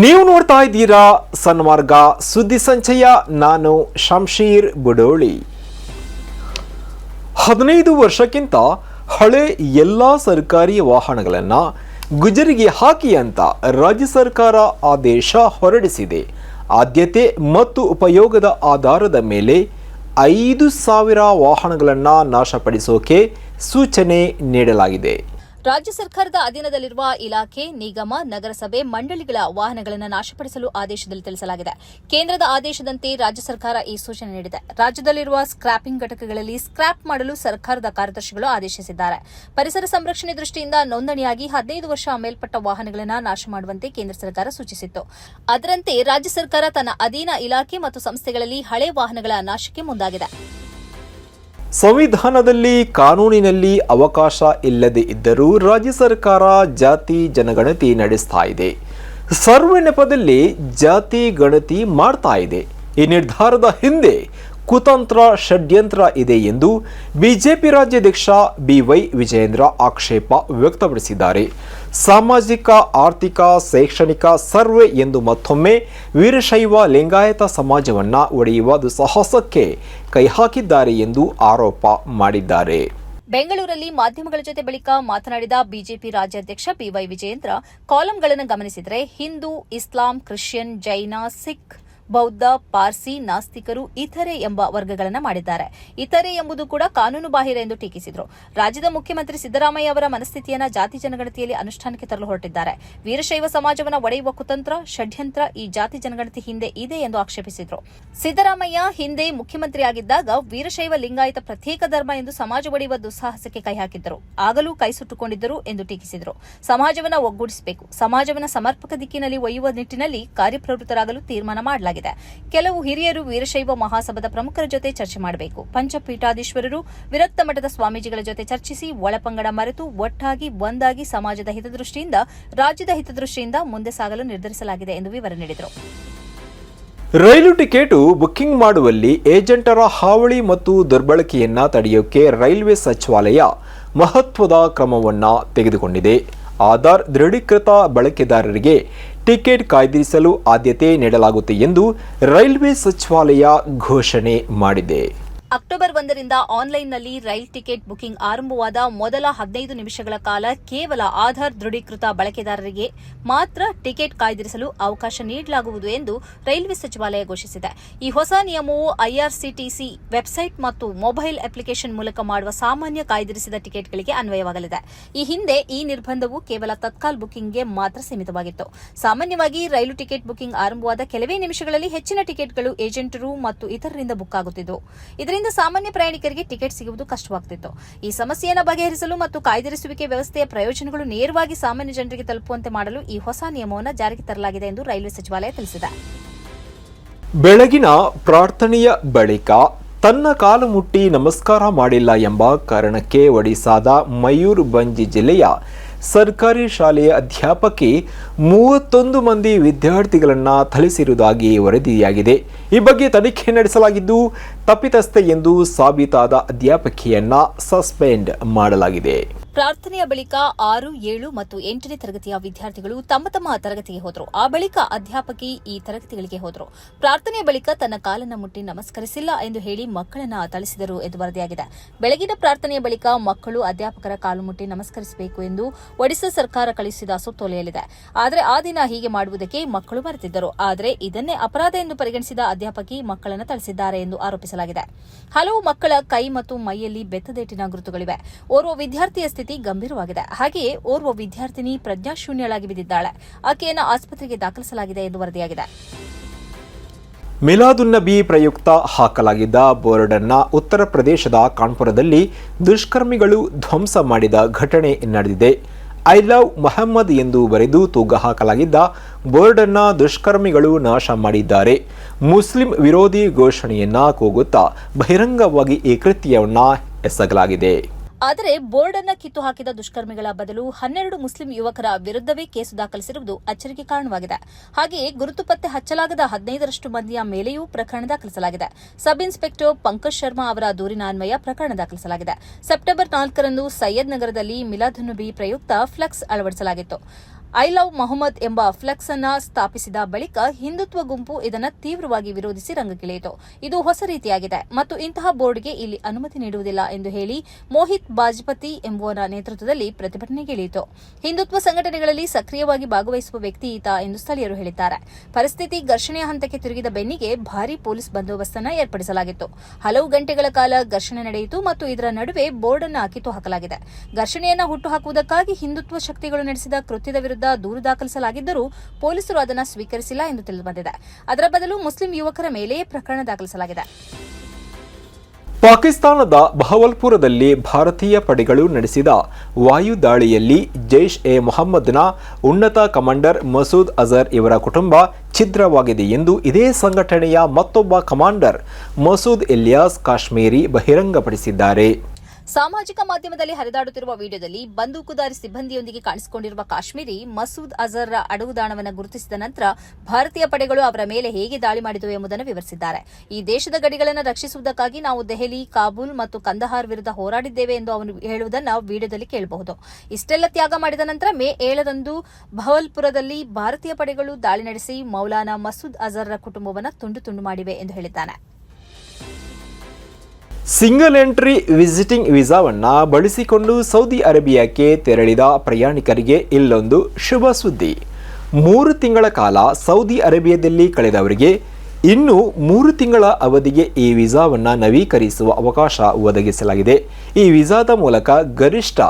ನೀವು ನೋಡ್ತಾ ಇದ್ದೀರಾ ಸನ್ಮಾರ್ಗ ಸುದ್ದಿ ಸಂಚಯ, ನಾನು ಶಂಶೀರ್ ಬುಡೋಳಿ. ಹದಿನೈದು ವರ್ಷಕ್ಕಿಂತ ಹಳೆ ಎಲ್ಲ ಸರ್ಕಾರಿ ವಾಹನಗಳನ್ನು ಗುಜರಿಗೆ ಹಾಕಿ ಅಂತ ರಾಜ್ಯ ಸರ್ಕಾರ ಆದೇಶ ಹೊರಡಿಸಿದೆ. ಆದ್ಯತೆ ಮತ್ತು ಉಪಯೋಗದ ಆಧಾರದ ಮೇಲೆ ಐದು ಸಾವಿರ ವಾಹನಗಳನ್ನು ನಾಶಪಡಿಸೋಕೆ ಸೂಚನೆ ನೀಡಲಾಗಿದೆ. ರಾಜ್ಯ ಸರ್ಕಾರದ ಅಧೀನದಲ್ಲಿರುವ ಇಲಾಖೆ, ನಿಗಮ, ನಗರಸಭೆ, ಮಂಡಳಿಗಳ ವಾಹನಗಳನ್ನು ನಾಶಪಡಿಸಲು ಆದೇಶದಲ್ಲಿ ತಿಳಿಸಲಾಗಿದೆ. ಕೇಂದ್ರದ ಆದೇಶದಂತೆ ರಾಜ್ಯ ಸರ್ಕಾರ ಈ ಸೂಚನೆ ನೀಡಿದೆ. ರಾಜ್ಯದಲ್ಲಿರುವ ಸ್ಕ್ರಾಪಿಂಗ್ ಘಟಕಗಳಲ್ಲಿ ಸ್ಕ್ರಾಪ್ ಮಾಡಲು ಸರ್ಕಾರದ ಕಾರ್ಯದರ್ಶಿಗಳು ಆದೇಶಿಸಿದ್ದಾರೆ. ಪರಿಸರ ಸಂರಕ್ಷಣೆ ದೃಷ್ಟಿಯಿಂದ ನೋಂದಣಿಯಾಗಿ ಹದಿನೈದು ವರ್ಷ ಮೇಲ್ಪಟ್ಟ ವಾಹನಗಳನ್ನು ನಾಶ ಮಾಡುವಂತೆ ಕೇಂದ್ರ ಸರ್ಕಾರ ಸೂಚಿಸಿತ್ತು. ಅದರಂತೆ ರಾಜ್ಯ ಸರ್ಕಾರ ತನ್ನ ಅಧೀನ ಇಲಾಖೆ ಮತ್ತು ಸಂಸ್ಥೆಗಳಲ್ಲಿ ಹಳೆ ವಾಹನಗಳ ನಾಶಕ್ಕೆ ಮುಂದಾಗಿದೆ. ಸಂವಿಧಾನದಲ್ಲಿ ಕಾನೂನಿನಲ್ಲಿ ಅವಕಾಶ ಇಲ್ಲದೆ ಇದ್ದರೂ ರಾಜ್ಯ ಸರ್ಕಾರ ಜಾತಿ ಜನಗಣತಿ ನಡೆಸ್ತಾ ಇದೆ. ಸರ್ವ ನೆಪದಲ್ಲಿ ಜಾತಿ ಗಣತಿ ಮಾಡ್ತಾ ಇದೆ. ಈ ನಿರ್ಧಾರದ ಹಿಂದೆ ಕುತಂತ್ರ ಷಡ್ಯಂತ್ರ ಇದೆ ಎಂದು ಬಿಜೆಪಿ ರಾಜ್ಯಾಧ್ಯಕ್ಷ ಬಿವೈ ವಿಜಯೇಂದ್ರ ಆಕ್ಷೇಪ ವ್ಯಕ್ತಪಡಿಸಿದ್ದಾರೆ. ಸಾಮಾಜಿಕ, ಆರ್ಥಿಕ, ಶೈಕ್ಷಣಿಕ ಸರ್ವೆ ಎಂದು ಮತ್ತೊಮ್ಮೆ ವೀರಶೈವ ಲಿಂಗಾಯತ ಸಮಾಜವನ್ನ ಒಡೆಯುವ ದುಸಾಹಸಕ್ಕೆ ಕೈ ಹಾಕಿದ್ದಾರೆ ಎಂದು ಆರೋಪ ಮಾಡಿದ್ದಾರೆ. ಬೆಂಗಳೂರಲ್ಲಿ ಮಾಧ್ಯಮಗಳ ಜೊತೆ ಬಳಿಕ ಮಾತನಾಡಿದ ಬಿಜೆಪಿ ರಾಜ್ಯಾಧ್ಯಕ್ಷ ಬಿವೈ ವಿಜಯೇಂದ್ರ, ಕಾಲಂಗಳನ್ನು ಗಮನಿಸಿದರೆ ಹಿಂದೂ, ಇಸ್ಲಾಂ, ಕ್ರಿಶ್ಚಿಯನ್, ಜೈನ, ಸಿಖ್ ಬೌದ್ಧ, ಪಾರ್ಸಿ, ನಾಸ್ತಿಕರು, ಇತರೆ ಎಂಬ ವರ್ಗಗಳನ್ನು ಮಾಡಿದ್ದಾರೆ. ಇತರೆ ಎಂಬುದು ಕೂಡ ಕಾನೂನು ಬಾಹಿರ ಎಂದು ಟೀಕಿಸಿದರು. ರಾಜ್ಯದ ಮುಖ್ಯಮಂತ್ರಿ ಸಿದ್ದರಾಮಯ್ಯ ಅವರ ಮನಸ್ಥಿತಿಯನ್ನು ಜಾತಿ ಜನಗಣತಿಯಲ್ಲಿ ಅನುಷ್ಠಾನಕ್ಕೆ ತರಲು ಹೊರಟಿದ್ದಾರೆ. ವೀರಶೈವ ಸಮಾಜವನ್ನು ಒಡೆಯುವ ಕುತಂತ್ರ, ಷಡ್ಯಂತ್ರ ಈ ಜಾತಿ ಜನಗಣತಿ ಹಿಂದೆ ಇದೆ ಎಂದು ಆಕ್ಷೇಪಿಸಿದರು. ಸಿದ್ದರಾಮಯ್ಯ ಹಿಂದೆ ಮುಖ್ಯಮಂತ್ರಿಯಾಗಿದ್ದಾಗ ವೀರಶೈವ ಲಿಂಗಾಯತ ಪ್ರತ್ಯೇಕ ಧರ್ಮ ಎಂದು ಸಮಾಜ ಒಡೆಯುವ ದುಸ್ಸಾಹಸಕ್ಕೆ ಕೈ ಹಾಕಿದ್ದರು. ಆಗಲೂ ಕೈ ಸುಟ್ಟುಕೊಂಡಿದ್ದರು ಎಂದು ಟೀಕಿಸಿದರು. ಸಮಾಜವನ್ನು ಒಗ್ಗೂಡಿಸಬೇಕು. ಸಮಾಜವನ್ನು ಸಮರ್ಪಕ ದಿಕ್ಕಿನಲ್ಲಿ ಒಯ್ಯುವ ನಿಟ್ಟಿನಲ್ಲಿ ಕಾರ್ಯಪ್ರವೃತ್ತರಾಗಲು ತೀರ್ಮಾನ ಮಾಡಲಾಗಿದೆ. ಕೆಲವು ಹಿರಿಯರು ವೀರಶೈವ ಮಹಾಸಭಾದ ಪ್ರಮುಖರ ಜೊತೆ ಚರ್ಚೆ ಮಾಡಬೇಕು. ಪಂಚಪೀಠಾಧೀಶ್ವರರು ವಿರಕ್ತ ಮಠದ ಸ್ವಾಮೀಜಿಗಳ ಜೊತೆ ಚರ್ಚಿಸಿ ಒಳಪಂಗಡ ಮರೆತು ಒಟ್ಟಾಗಿ ಒಂದಾಗಿ ಸಮಾಜದ ಹಿತದೃಷ್ಟಿಯಿಂದ, ರಾಜ್ಯದ ಹಿತದೃಷ್ಟಿಯಿಂದ ಮುಂದೆ ಸಾಗಲು ನಿರ್ಧರಿಸಲಾಗಿದೆ ಎಂದು ವಿವರ ನೀಡಿದರು. ರೈಲು ಟಿಕೆಟು ಬುಕ್ಕಿಂಗ್ ಮಾಡುವಲ್ಲಿ ಏಜೆಂಟರ ಹಾವಳಿ ಮತ್ತು ದುರ್ಬಳಕೆಯನ್ನ ತಡೆಯೋಕೆ ರೈಲ್ವೆ ಸಚಿವಾಲಯ ಮಹತ್ವದ ಕ್ರಮವನ್ನ ತೆಗೆದುಕೊಂಡಿದೆ. ಆಧಾರ್ ದೃಢೀಕೃತ ಬಳಕೆದಾರರಿಗೆ ಟಿಕೆಟ್ ಕಾಯ್ದಿರಿಸಲು ಆದ್ಯತೆ ನೀಡಲಾಗುತ್ತೆ ಎಂದು ರೈಲ್ವೆ ಸಚಿವಾಲಯ ಘೋಷಣೆ ಮಾಡಿದೆ. ಅಕ್ಟೋಬರ್ ಒಂದರಿಂದ ಆನ್ಲೈನ್ನಲ್ಲಿ ರೈಲ್ ಟಿಕೆಟ್ ಬುಕಿಂಗ್ ಆರಂಭವಾದ ಮೊದಲ ಹದಿನೈದು ನಿಮಿಷಗಳ ಕಾಲ ಕೇವಲ ಆಧಾರ್ ದೃಢೀಕೃತ ಬಳಕೆದಾರರಿಗೆ ಮಾತ್ರ ಟಿಕೆಟ್ ಕಾಯ್ದಿರಿಸಲು ಅವಕಾಶ ನೀಡಲಾಗುವುದು ಎಂದು ರೈಲ್ವೆ ಸಚಿವಾಲಯ ಘೋಷಿಸಿದೆ. ಈ ಹೊಸ ನಿಯಮವು ಐಆರ್ಸಿಟಿಸಿ ವೆಬ್ಸೈಟ್ ಮತ್ತು ಮೊಬೈಲ್ ಅಪ್ಲಿಕೇಶನ್ ಮೂಲಕ ಮಾಡುವ ಸಾಮಾನ್ಯ ಕಾಯ್ದಿರಿಸಿದ ಟಿಕೆಟ್ಗಳಿಗೆ ಅನ್ವಯವಾಗಲಿದೆ. ಈ ಹಿಂದೆ ಈ ನಿರ್ಬಂಧವು ಕೇವಲ ತತ್ಕಾಲ್ ಬುಕಿಂಗ್ಗೆ ಮಾತ್ರ ಸೀಮಿತವಾಗಿತ್ತು. ಸಾಮಾನ್ಯವಾಗಿ ರೈಲು ಟಿಕೆಟ್ ಬುಕಿಂಗ್ ಆರಂಭವಾದ ಕೆಲವೇ ನಿಮಿಷಗಳಲ್ಲಿ ಹೆಚ್ಚಿನ ಟಿಕೆಟ್ಗಳು ಏಜೆಂಟರು ಮತ್ತು ಇತರರಿಂದ ಬುಕ್ ಆಗುತ್ತಿದ್ದವು ಇದರಿಂದ ಸಾಮಾನ್ಯ ಪ್ರಯಾಣಿಕರಿಗೆ ಟಿಕೆಟ್ ಸಿಗುವುದು ಕಷ್ಟವಾಗ್ತಿತ್ತು. ಈ ಸಮಸ್ಯೆಯನ್ನು ಬಗೆಹರಿಸಲು ಮತ್ತು ಕಾಯ್ದಿರಿಸುವಿಕೆ ವ್ಯವಸ್ಥೆಯ ಪ್ರಯೋಜನಗಳು ನೇರವಾಗಿ ಸಾಮಾನ್ಯ ಜನರಿಗೆ ತಲುಪುವಂತೆ ಮಾಡಲು ಈ ಹೊಸ ನಿಯಮವನ್ನು ಜಾರಿಗೆ ತರಲಾಗಿದೆ ಎಂದು ರೈಲ್ವೆ ಸಚಿವಾಲಯ ತಿಳಿಸಿದೆ. ಬೆಳಗಿನ ಪ್ರಾರ್ಥನೆಯ ಬಳಿಕ ತನ್ನ ಕಾಲು ಮುಟ್ಟಿ ನಮಸ್ಕಾರ ಮಾಡಿಲ್ಲ ಎಂಬ ಕಾರಣಕ್ಕೆ ಒಡಿಸಾದ ಮಯೂರ್ ಬಂಜಿ ಜಿಲ್ಲೆಯ ಸರ್ಕಾರಿ ಶಾಲೆಯ ಅಧ್ಯಾಪಕಿ ಮೂವತ್ತೊಂದು ಮಂದಿ ವಿದ್ಯಾರ್ಥಿಗಳನ್ನು ಥಳಿಸಿರುವುದಾಗಿ ವರದಿಯಾಗಿದೆ. ಈ ಬಗ್ಗೆ ತನಿಖೆ ನಡೆಸಲಾಗಿದ್ದು, ತಪ್ಪಿತಸ್ಥೆ ಎಂದು ಸಾಬೀತಾದ ಅಧ್ಯಾಪಕಿಯನ್ನ ಸಸ್ಪೆಂಡ್ ಮಾಡಲಾಗಿದೆ. ಪ್ರಾರ್ಥನೆಯ ಬಳಿಕ ಆರು, ಏಳು ಮತ್ತು ಎಂಟನೇ ತರಗತಿಯ ವಿದ್ಯಾರ್ಥಿಗಳು ತಮ್ಮ ತಮ್ಮ ತರಗತಿಗೆ ಹೋದರು. ಆ ಬಳಿಕ ಅಧ್ಯಾಪಕಿ ಈ ತರಗತಿಗಳಿಗೆ ಹೋದರು. ಪ್ರಾರ್ಥನೆಯ ಬಳಿಕ ತನ್ನ ಕಾಲನ್ನು ಮುಟ್ಟಿ ನಮಸ್ಕರಿಸಿಲ್ಲ ಎಂದು ಹೇಳಿ ಮಕ್ಕಳನ್ನ ಥಳಿಸಿದರು ಎಂದು ವರದಿಯಾಗಿದೆ. ಬೆಳಗಿನ ಪ್ರಾರ್ಥನೆಯ ಬಳಿಕ ಮಕ್ಕಳು ಅಧ್ಯಾಪಕರ ಕಾಲು ಮುಟ್ಟಿ ನಮಸ್ಕರಿಸಬೇಕು ಎಂದು ಒಡಿಶಾ ಸರ್ಕಾರ ಕಳುಹಿಸಿದ ಸುತ್ತೋಲೆಯಲ್ಲಿದೆ. ಆದರೆ ಆ ದಿನ ಹೀಗೆ ಮಾಡುವುದಕ್ಕೆ ಮಕ್ಕಳು ಮರೆತಿದ್ದರು. ಆದರೆ ಇದನ್ನೇ ಅಪರಾಧ ಎಂದು ಪರಿಗಣಿಸಿದ ಅಧ್ಯಾಪಕಿ ಮಕ್ಕಳನ್ನು ಥಳಿಸಿದ್ದಾರೆ ಎಂದು ಆರೋಪಿಸಲಾಗಿದೆ. ಹಲವು ಮಕ್ಕಳ ಕೈ ಮತ್ತು ಮೈಯಲ್ಲಿ ಬೆತ್ತದೇಟಿನ ಗುರುತುಗಳಿವೆ. ಓರ್ವ ವಿದ್ಯಾರ್ಥಿಯ ಸ್ಥಿತಿ ಗಂಭೀರವಾಗಿದೆ. ಹಾಗೆಯೇ ಓರ್ವ ವಿದ್ಯಾರ್ಥಿನಿ ಪ್ರಜ್ಞಾಶೂನ್ಯಳಾಗಿ ಬಿದ್ದಿದ್ದಾಳೆ. ಆಕೆಯನ್ನು ಆಸ್ಪತ್ರೆಗೆ ದಾಖಲಿಸಲಾಗಿದೆ ಎಂದು ವರದಿಯಾಗಿದೆ. ಮಿಲಾದುನ್ನಬಿ ಪ್ರಯುಕ್ತ ಹಾಕಲಾಗಿದ್ದ ಬೋರ್ಡ್ ಅನ್ನ ಉತ್ತರ ಪ್ರದೇಶದ ಕಾನ್ಪುರದಲ್ಲಿ ದುಷ್ಕರ್ಮಿಗಳು ಧ್ವಂಸ ಮಾಡಿದ ಘಟನೆ ನಡೆದಿದೆ. ಐ ಲವ್ ಮೊಹಮ್ಮದ್ ಎಂದು ಬರೆದು ತೂಗ ಹಾಕಲಾಗಿದ್ದ ಬೋರ್ಡ್ ಅನ್ನ ದುಷ್ಕರ್ಮಿಗಳು ನಾಶ ಮಾಡಿದ್ದಾರೆ. ಮುಸ್ಲಿಂ ವಿರೋಧಿ ಘೋಷಣೆಯನ್ನ ಕೂಗುತ್ತಾ ಬಹಿರಂಗವಾಗಿ ಈ ಕೃತ್ಯವನ್ನ ಎಸಗಲಾಗಿದೆ. ಆದರೆ ಬೋರ್ಡ್ ಅನ್ನ ಕಿತ್ತು ಹಾಕಿದ ದುಷ್ಕರ್ಮಿಗಳ ಬದಲು ಹನ್ನೆರಡು ಮುಸ್ಲಿಂ ಯುವಕರ ವಿರುದ್ಧವೇ ಕೇಸು ದಾಖಲಿಸಿರುವುದು ಅಚ್ಚರಿಗೆ ಕಾರಣವಾಗಿದೆ. ಹಾಗೆಯೇ ಗುರುತು ಪತ್ತೆ ಹಚ್ಚಲಾಗದ ಹದಿನೈದರಷ್ಟು ಮಂದಿಯ ಮೇಲೆಯೂ ಪ್ರಕರಣ ದಾಖಲಿಸಲಾಗಿದೆ. ಸಬ್ ಇನ್ಸ್ಪೆಕ್ಟರ್ ಪಂಕಜ್ ಶರ್ಮಾ ಅವರ ದೂರಿನ ಅನ್ವಯ ಪ್ರಕರಣ ದಾಖಲಿಸಲಾಗಿದೆ. ಸೆಪ್ಟೆಂಬರ್ ನಾಲ್ಕರಂದು ಸಯ್ಯದ್ ನಗರದಲ್ಲಿ ಮಿಲಾದುನ್ನಬಿ ಪ್ರಯುಕ್ತ ಫ್ಲೆಕ್ಸ್ ಅಳವಡಿಸಲಾಗಿತ್ತು. ಐ ಲವ್ ಮೊಹಮ್ಮದ್ ಎಂಬ ಫ್ಲೆಕ್ಸ್ ಅನ್ನ ಸ್ಥಾಪಿಸಿದ ಬಳಿಕ ಹಿಂದುತ್ವ ಗುಂಪು ಇದನ್ನು ತೀವ್ರವಾಗಿ ವಿರೋಧಿಸಿ ರಂಗಕ್ಕಿಳಿಯಿತು. ಇದು ಹೊಸ ರೀತಿಯಾಗಿದೆ ಮತ್ತು ಇಂತಹ ಬೋರ್ಡ್ಗೆ ಇಲ್ಲಿ ಅನುಮತಿ ನೀಡುವುದಿಲ್ಲ ಎಂದು ಹೇಳಿ ಮೋಹಿತ್ ಬಾಜಪತಿ ಎಂಬುವರ ನೇತೃತ್ವದಲ್ಲಿ ಪ್ರತಿಭಟನೆಗಿಳಿಯಿತು. ಹಿಂದುತ್ವ ಸಂಘಟನೆಗಳಲ್ಲಿ ಸಕ್ರಿಯವಾಗಿ ಭಾಗವಹಿಸುವ ವ್ಯಕ್ತಿ ಈತ ಎಂದು ಸ್ಥಳೀಯರು ಹೇಳಿದ್ದಾರೆ. ಪರಿಸ್ಥಿತಿ ಘರ್ಷಣೆಯ ಹಂತಕ್ಕೆ ತಿರುಗಿದ ಬೆನ್ನಿಗೆ ಭಾರೀ ಪೊಲೀಸ್ ಬಂದೋಬಸ್ತನ್ನು ಏರ್ಪಡಿಸಲಾಗಿತ್ತು. ಹಲವು ಗಂಟೆಗಳ ಕಾಲ ಘರ್ಷಣೆ ನಡೆಯಿತು ಮತ್ತು ಇದರ ನಡುವೆ ಬೋರ್ಡ್ ಅನ್ನು ಹಾಕಿತು ಹಾಕಲಾಗಿದೆ ಘರ್ಷಣೆಯನ್ನು ಹುಟ್ಟುಹಾಕುವುದಕ್ಕಾಗಿ ಹಿಂದುತ್ವ ಶಕ್ತಿಗಳು ನಡೆಸಿದ ಕೃತ್ಯದ ವಿರುದ್ಧ ದೂರು ದಾಖಲಿಸಲಾಗಿದ್ದರೂ ಪೊಲೀಸರು ಅದನ್ನು ಸ್ವೀಕರಿಸಿಲ್ಲ ಎಂದು ತಿಳಿದುಬಂದಿದೆ. ಅದರ ಬದಲು ಮುಸ್ಲಿಂ ಯುವಕರ ಮೇಲೆಯೇ ಪ್ರಕರಣ ದಾಖಲಿಸಲಾಗಿದೆ. ಪಾಕಿಸ್ತಾನದ ಬಹವಲ್ಪುರದಲ್ಲಿ ಭಾರತೀಯ ಪಡೆಗಳು ನಡೆಸಿದ ವಾಯು ದಾಳಿಯಲ್ಲಿ ಜೈಷ್ ಎ ಮೊಹಮ್ಮದ್ನ ಉನ್ನತ ಕಮಾಂಡರ್ ಮಸೂದ್ ಅಜರ್ ಇವರ ಕುಟುಂಬ ಛಿದ್ರವಾಗಿದೆ ಎಂದು ಇದೇ ಸಂಘಟನೆಯ ಮತ್ತೊಬ್ಬ ಕಮಾಂಡರ್ ಮಸೂದ್ ಇಲಿಯಾಸ್ ಕಾಶ್ಮೀರಿ ಬಹಿರಂಗಪಡಿಸಿದ್ದಾರೆ. ಸಾಮಾಜಿಕ ಮಾಧ್ಯಮದಲ್ಲಿ ಹರಿದಾಡುತ್ತಿರುವ ವಿಡಿಯೋದಲ್ಲಿ ಬಂದೂಕುದಾರಿ ಸಿಬ್ಬಂದಿಯೊಂದಿಗೆ ಕಾಣಿಸಿಕೊಂಡಿರುವ ಕಾಶ್ಮೀರಿ ಮಸೂದ್ ಅಜರ್ರ ಅಡಗುದಾಣವನ್ನು ಗುರುತಿಸಿದ ನಂತರ ಭಾರತೀಯ ಪಡೆಗಳು ಅವರ ಮೇಲೆ ಹೇಗೆ ದಾಳಿ ಮಾಡಿದವು ಎಂಬುದನ್ನು ವಿವರಿಸಿದ್ದಾರೆ. ಈ ದೇಶದ ಗಡಿಗಳನ್ನು ರಕ್ಷಿಸುವುದಕ್ಕಾಗಿ ನಾವು ದೆಹಲಿ, ಕಾಬೂಲ್ ಮತ್ತು ಕಂದಹಾರ್ ವಿರುದ್ಧ ಹೋರಾಡಿದ್ದೇವೆ ಎಂದು ಅವನು ಹೇಳುವುದನ್ನು ವಿಡಿಯೋದಲ್ಲಿ ಕೇಳಬಹುದು. ಇಷ್ಟೆಲ್ಲ ತ್ಯಾಗ ಮಾಡಿದ ನಂತರ ಮೇ ಏಳರಂದು ಭವಲ್ಪುರದಲ್ಲಿ ಭಾರತೀಯ ಪಡೆಗಳು ದಾಳಿ ನಡೆಸಿ ಮೌಲಾನಾ ಮಸೂದ್ ಅಜರ್ರ ಕುಟುಂಬವನ್ನು ತುಂಡು ತುಂಡು ಮಾಡಿವೆ ಎಂದು ಹೇಳಿದ್ದಾನೆ. ಸಿಂಗಲ್ ಎಂಟ್ರಿ ವಿಸಿಟಿಂಗ್ ವೀಸಾವನ್ನು ಬಳಸಿಕೊಂಡು ಸೌದಿ ಅರೇಬಿಯಾಕ್ಕೆ ತೆರಳಿದ ಪ್ರಯಾಣಿಕರಿಗೆ ಇಲ್ಲೊಂದು ಶುಭ ಸುದ್ದಿ. ಮೂರು ತಿಂಗಳ ಕಾಲ ಸೌದಿ ಅರೇಬಿಯಾದಲ್ಲಿ ಕಳೆದವರಿಗೆ ಇನ್ನು ಮೂರು ತಿಂಗಳ ಅವಧಿಗೆ ಈ ವೀಸಾವನ್ನು ನವೀಕರಿಸುವ ಅವಕಾಶ ಒದಗಿಸಲಾಗಿದೆ. ಈ ವೀಸಾದ ಮೂಲಕ ಗರಿಷ್ಠ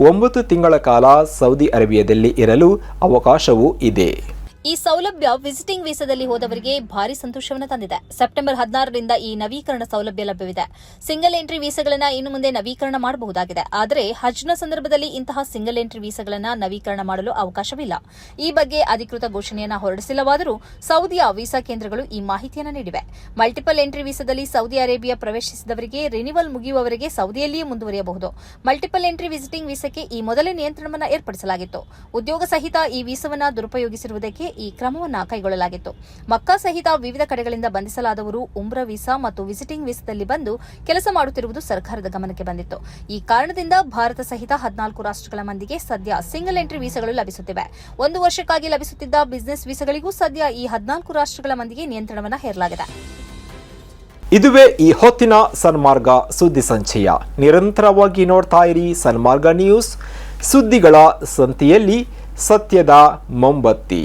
ಒಂಬತ್ತು ತಿಂಗಳ ಕಾಲ ಸೌದಿ ಅರೇಬಿಯಾದಲ್ಲಿ ಇರಲು ಅವಕಾಶವೂ ಇದೆ. ಈ ಸೌಲಭ್ಯ ವಿಸಿಟಿಂಗ್ ವೀಸಾದಲ್ಲಿ ಹೋದವರಿಗೆ ಭಾರಿ ಸಂತೋಷವನ್ನು ತಂದಿದೆ. ಸೆಪ್ಟೆಂಬರ್ ಹದಿನಾರರಿಂದ ಈ ನವೀಕರಣ ಸೌಲಭ್ಯ ಲಭ್ಯವಿದೆ. ಸಿಂಗಲ್ ಎಂಟ್ರಿ ವೀಸಾಗಳನ್ನು ಇನ್ನು ಮುಂದೆ ನವೀಕರಣ ಮಾಡಬಹುದಾಗಿದೆ. ಆದರೆ ಹಜ್ನ ಸಂದರ್ಭದಲ್ಲಿ ಇಂತಹ ಸಿಂಗಲ್ ಎಂಟ್ರಿ ವೀಸಾಗಳನ್ನು ನವೀಕರಣ ಮಾಡಲು ಅವಕಾಶವಿಲ್ಲ. ಈ ಬಗ್ಗೆ ಅಧಿಕೃತ ಘೋಷಣೆಯನ್ನು ಹೊರಡಿಸಿಲ್ಲವಾದರೂ ಸೌದಿಯ ವೀಸಾ ಕೇಂದ್ರಗಳು ಈ ಮಾಹಿತಿಯನ್ನು ನೀಡಿವೆ. ಮಲ್ಟಿಪಲ್ ಎಂಟ್ರಿ ವೀಸಾದಲ್ಲಿ ಸೌದಿ ಅರೇಬಿಯಾ ಪ್ರವೇಶಿಸಿದವರಿಗೆ ರಿನಿವಲ್ ಮುಗಿಯುವವರೆಗೆ ಸೌದಿಯಲ್ಲಿಯೇ ಮುಂದುವರಿಯಬಹುದು. ಮಲ್ಟಿಪಲ್ ಎಂಟ್ರಿ ವಿಸಿಟಿಂಗ್ ವೀಸಾಕ್ಕೆ ಈ ಮೊದಲೇ ನಿಯಂತ್ರಣವನ್ನು ಏರ್ಪಡಿಸಲಾಗಿತ್ತು. ಉದ್ಯೋಗ ಸಹಿತ ಈ ವೀಸಾವನ್ನು ದುರುಪಯೋಗಿಸಿರುವುದಕ್ಕೆ ಈ ಕ್ರಮವನ್ನು ಕೈಗೊಳ್ಳಲಾಗಿತ್ತು. ಮಕ್ಕಾ ಸಹಿತ ವಿವಿಧ ಕಡೆಗಳಿಂದ ಬಂಧಿಸಲಾದವರು ಉಮ್ರ ವೀಸಾ ಮತ್ತು ವಿಸಿಟಿಂಗ್ ವೀಸಾದಲ್ಲಿ ಬಂದು ಕೆಲಸ ಮಾಡುತ್ತಿರುವುದು ಸರ್ಕಾರದ ಗಮನಕ್ಕೆ ಬಂದಿತ್ತು. ಈ ಕಾರಣದಿಂದ ಭಾರತ ಸಹಿತ ಹದಿನಾಲ್ಕು ರಾಷ್ಟ್ರಗಳ ಮಂದಿಗೆ ಸದ್ಯ ಸಿಂಗಲ್ ಎಂಟ್ರಿ ವೀಸಾಗಳು ಲಭಿಸುತ್ತಿವೆ. ಒಂದು ವರ್ಷಕ್ಕಾಗಿ ಲಭಿಸುತ್ತಿದ್ದ ಬಿಸಿನೆಸ್ ವೀಸಾಗಳಿಗೂ ಸದ್ಯ ಈ ಹದಿನಾಲ್ಕು ರಾಷ್ಟ್ರಗಳ ಮಂದಿಗೆ ನಿಯಂತ್ರಣವನ್ನು ಹೇರಲಾಗಿದೆ. ಇದುವೇ ಈ ಹೊತ್ತಿನ ಸನ್ಮಾರ್ಗ ಸುದ್ದಿ ಸಂಚಯ. ನಿರಂತರವಾಗಿ ನೋಡ್ತಾ ಇರಿ ಸನ್ಮಾರ್ಗ ನ್ಯೂಸ್. ಸುದ್ದಿಗಳ ಸಂತಿಯಲ್ಲಿ ಸತ್ಯದ ಮೊಂಬತ್ತಿ.